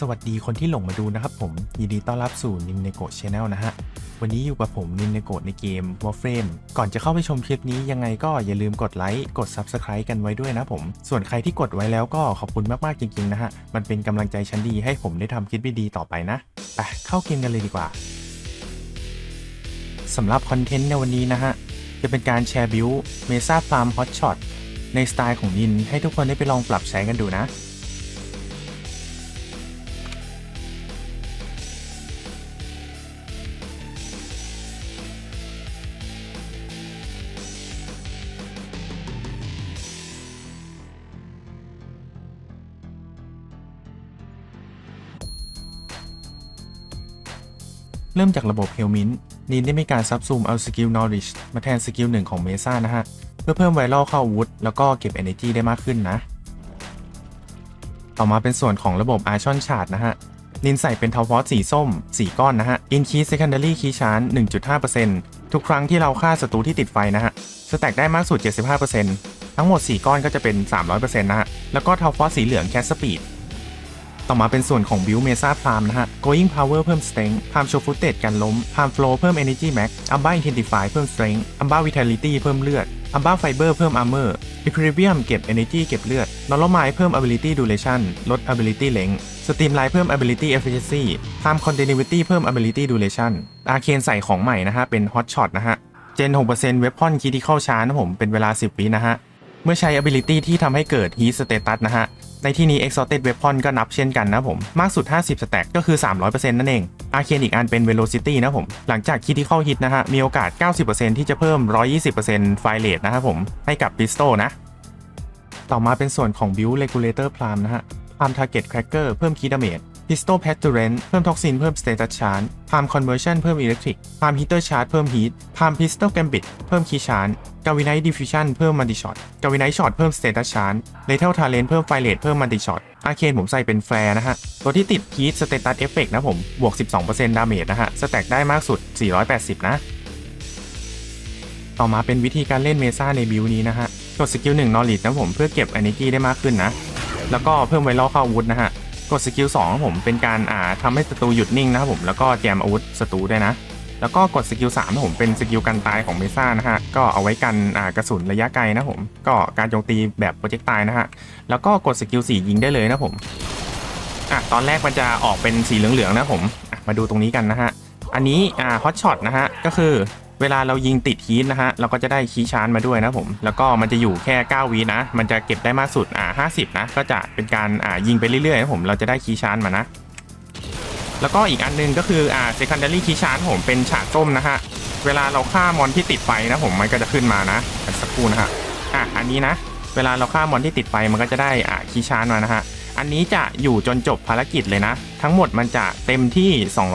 สวัสดีคนที่หลงมาดูนะครับผม ยินดีต้อนรับสู่นินเนโกะชาแนลนะฮะ วันนี้อยู่กับผมนินเนโกะในเกม Warframe ก่อนจะเข้าไปชมคลิปนี้ยังไงก็อย่าลืมกดไลค์กด Subscribe กันไว้ด้วยนะผม ส่วนใครที่กดไว้แล้วก็ขอบคุณมากๆจริงๆนะฮะ มันเป็นกำลังใจชั้นดีให้ผมได้ทำคลิปดีๆต่อไปนะไปเข้าเกมกันเลยดีกว่าสำหรับคอนเทนต์ในวันนี้นะฮะ จะเป็นการแชร์บิวเมซ่าฟาร์มฮอตช็อตในสไตล์ของนินให้ทุกคนได้ไปลองปรับใช้กันดูนะ เริ่มจากระบบเฮลมินนีนได้มีการซับซูมเอาสกิล Knowledge มาแทนสกิลหนึ่งของเมซ่านะฮะ เพื่อเพิ่มไวรัลเข้าอาวุธ แล้วก็เก็บ Energy ได้มากขึ้นนะ ต่อมาเป็นส่วนของระบบ a r c h o n Chart นะฮะนินใส่เป็นทาวฟอสสีส้ม 4 ก้อนนะฮะ Increase Secondary Key Chance 1.5%ทุกครั้งที่เราฆ่าศัตรูที่ติดไฟนะฮะ สแต็กได้มากสุด 75%ทั้งหมด 4 ก้อนก็จะเป็น 300%นะฮะ แล้วก็ทาวฟอสสีเหลือง Cat Speed ต่อมาเป็นส่วนของ Build Mesa Palm นะฮะ Going Power เพิ่ม Strength Palm Show Footage กันล้ม Palm Flow เพิ่ม Energy Max Amba Intensify เพิ่ม Strength Amba Vitality เพิ่มเลือด Amba Fiber เพิ่ม Armor Equilibrium เก็บ Energy เก็บเลือด Normalize เพิ่ม Ability Duration ลด Ability Length Streamline เพิ่ม Ability Efficiency Time Continuity เพิ่ม Ability Duration Arcane ใส่ของใหม่นะฮะ เป็น Hot Shot นะฮะ Gen 6% Weapon Critical Chance นะผม เป็นเวลา 10 วินะฮะ เมื่อใช้ ability ที่ทำให้เกิด heat status นะฮะ ในที่นี้ exalted weapon ก็นับเช่นกันนะผม มากสุด 50 stack ก็คือ 300%นั่นเอง arcane อีกอันเป็น velocity นะผม หลังจาก critical hit นะฮะ มีโอกาส 90%ที่จะเพิ่ม 120% fire rate นะครับผม ให้กับ pistol นะ ต่อมาเป็นส่วนของ build regulator prime นะฮะ prime target cracker เพิ่ม key damage pistol p a t u r a n c e เพิ่ม toxin เพิ่ม status charge palm conversion เพิ่ม electric palm heater charge เพิ่ม heat palm pistol gambit เพิ่ม key charge g a v i n i t e diffusion เพิ่ม multi shot g a v i n i t e shot เพิ่ม status charge lethal talent เพิ่ม fire rate เพิ่ม multi shot arcane ผมใส่เป็น flare นะฮะ ตัวที่ติด heat status effect นะผม บวก 12% damage นะฮะ stack ได้มากสุด 480 นะ ต่อมาเป็นวิธีการเล่นเมซ่าในบิวนี้นะฮะ กดสกิล1 knowledge นะผมเพื่อเก็บ energy ได้มากขึ้นนะ แล้วก็เพิ่มไวรัลเข้าอาวุธนะฮะ กดสกิล2ครับผมเป็นการอ่าทำให้ศัตรูหยุดนิ่งนะครับผมแล้วก็แจมอาวุธศัตรูด้วยนะ แล้วก็กดสกิล3ครับผมเป็นสกิลกันตายของเมซ่านะฮะก็เอาไว้กันอ่ากระสุนระยะไกลนะผมก็การโจมตีแบบโปรเจกต์ตายนะฮะแล้วก็กดสกิล4ยิงได้เลยนะผมอะตอนแรกมันจะออกเป็นสีเหลืองๆนะผมมาดูตรงนี้กันนะฮะอันนี้อ่าฮอตช็อตนะฮะก็คือ เวลาเรายิงติดฮีทนะฮะเราก็จะได้คีชาร์จมาด้วยนะผม แล้วก็มันจะอยู่แค่ 9วินะ มันจะเก็บได้มากสุดอ่า50 นะ ก็จะเป็นการอ่ายิงไปเรื่อยๆนะผมเราจะได้คีชาร์จมานะ แล้วก็อีกอันหนึงก็คืออ่า secondary key charge ผมเป็นฉากส้มนะฮะเวลาเราฆ่ามอนที่ติดไฟนะผมมันก็จะขึ้นมานะสักครู่นะฮะอะอันนี้นะ เวลาเราฆ่ามอนที่ติดไฟมันก็จะได้อ่าคีชาร์จมานะฮะอันนี้จะอยู่จนจบภารกิจเลยนะ ทั้งหมดมันจะเต็มที่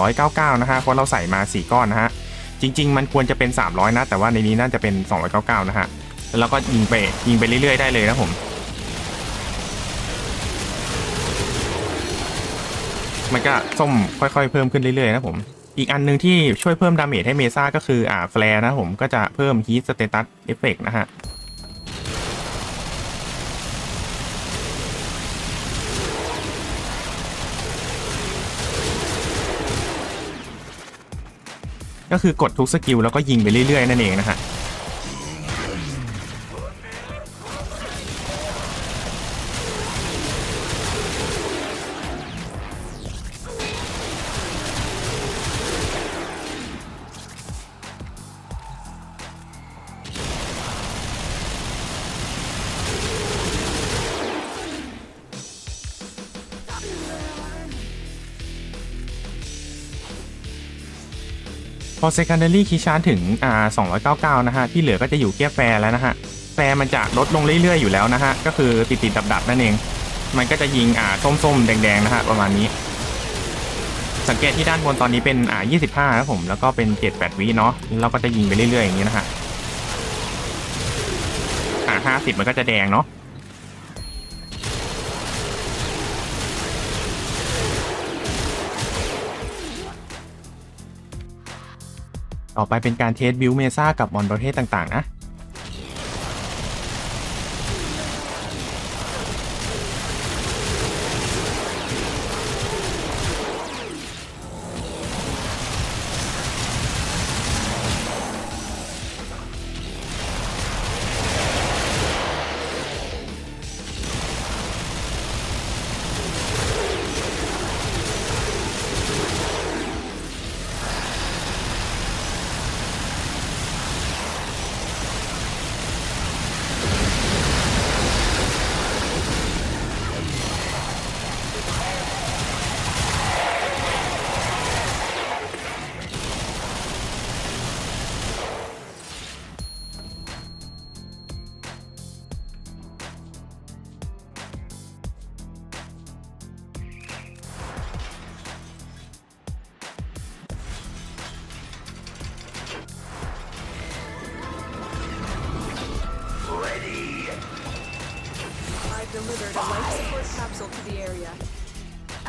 299 นะฮะเพราะเราใส่มา 4 ก้อนนะฮะ จริง ๆ มันควรจะเป็น 300 นะ แต่ว่าในนี้น่าจะเป็น 299 นะฮะ แล้วเราก็ยิงไปยิงไปเรื่อย ๆ ได้เลยนะผม มันก็ส้มค่อยๆ เพิ่มขึ้นเรื่อย ๆ นะผม อีกอันหนึงที่ช่วยเพิ่มดาเมจให้เมซ่าก็คืออ่าแฟร์นะผมก็จะเพิ่มฮีทสเตตัสเอฟเฟกนะฮะ ก็คือกดทุกสกิลแล้วก็ยิงไปเรื่อยๆนั่นเองนะฮะ พอ secondary key charge ถึงอ่า299 นะฮะ ที่เหลือก็จะอยู่แค่แฟร์แล้วนะฮะ แฟร์มันจะลดลงเรื่อยๆอยู่แล้วนะฮะ ก็คือติดติดดับดับๆนั่นเอง มันก็จะยิงอ่าส้มๆ แดงๆ นะฮะ ประมาณนี้ สังเกตที่ด้านบนตอนนี้เป็นอ่า25นะผม แล้วก็เป็น 7-8 วิเนาะเราก็จะยิงไปเรื่อยๆ อย่างนี้นะฮะอ่า50 มันก็จะแดงเนาะ ต่อไปเป็นการเทสบิวเมซ่ากับมอนประเภทต่างๆนะ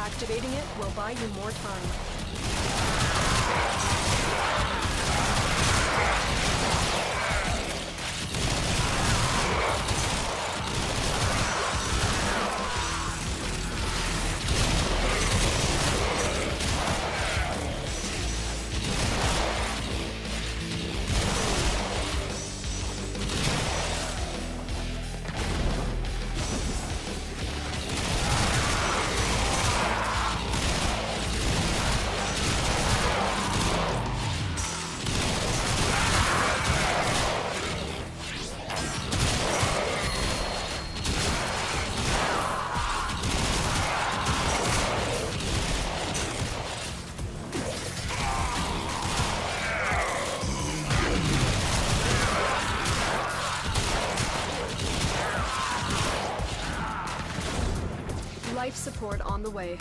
Activating it will buy you more time. Life support on the way.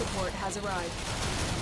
Support has arrived.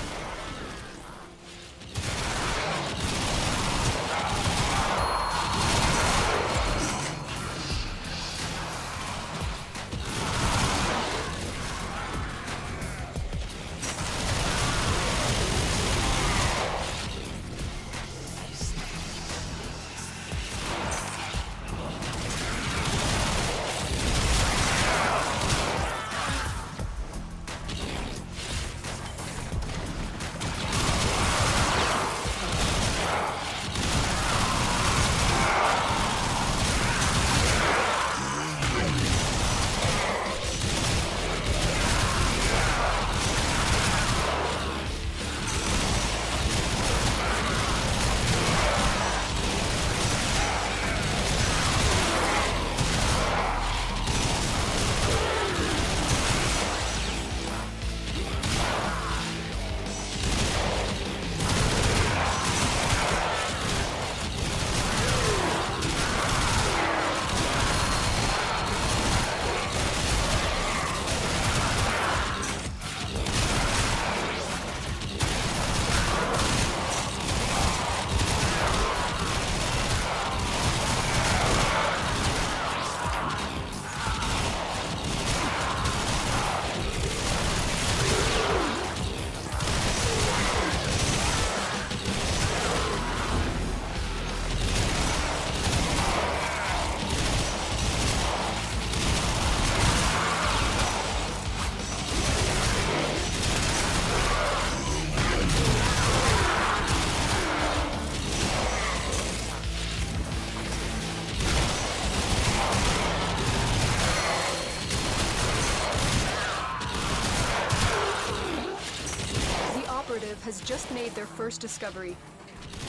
Their first discovery.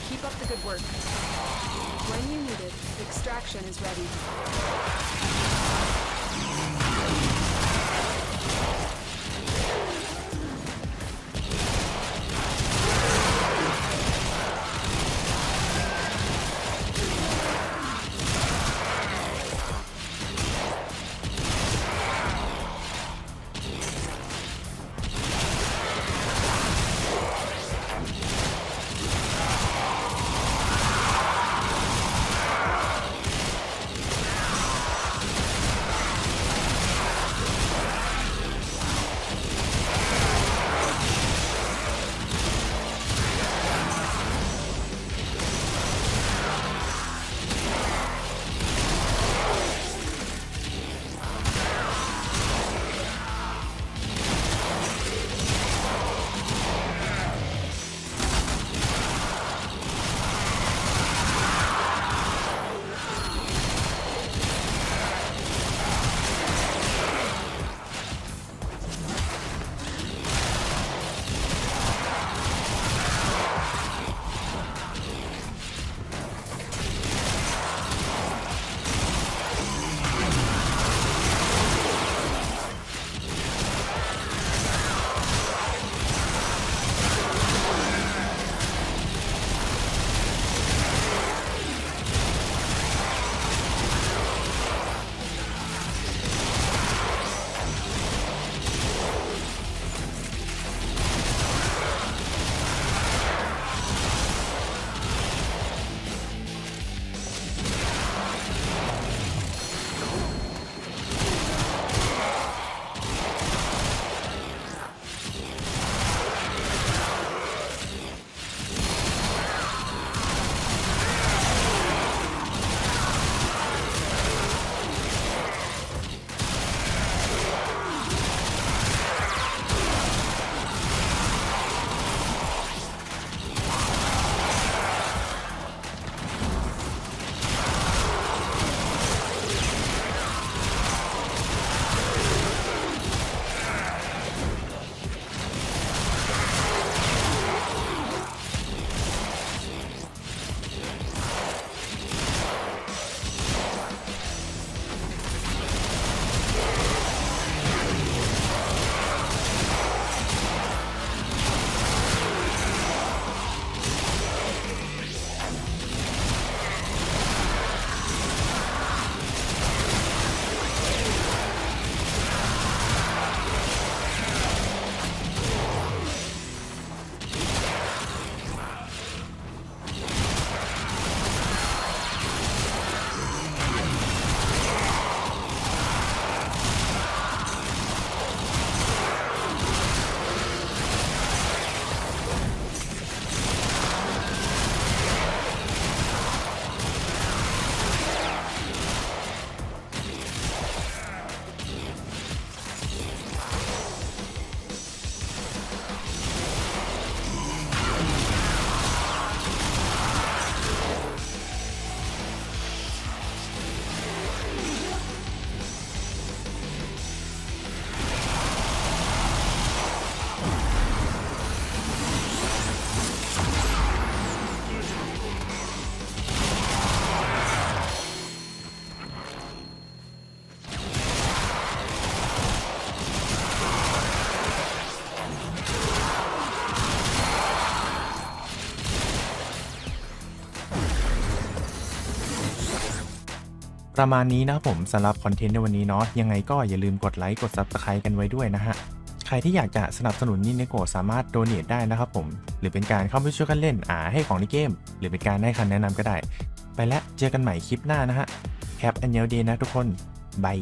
Keep up the good work. When you need it, extraction is ready. ประมาณนี้นะครับผมสำหรับคอนเทนต์ในวันนี้เนาะยังไงก็อย่าลืมกดไลค์กด Subscribe กันไว้ด้วยนะฮะใครที่อยากจะสนับสนุนนินเนโกสามารถโดเน a t ได้นะครับผมหรือเป็นการเข้าไปช่วยกันเล่นอ่าให้ของในเกม หรือเป็นการให้คำแนะนำก็ได้ ไปแล้วเจอกันใหม่คลิปหน้านะฮะแคปอันเยลเดนะทุกคนบาย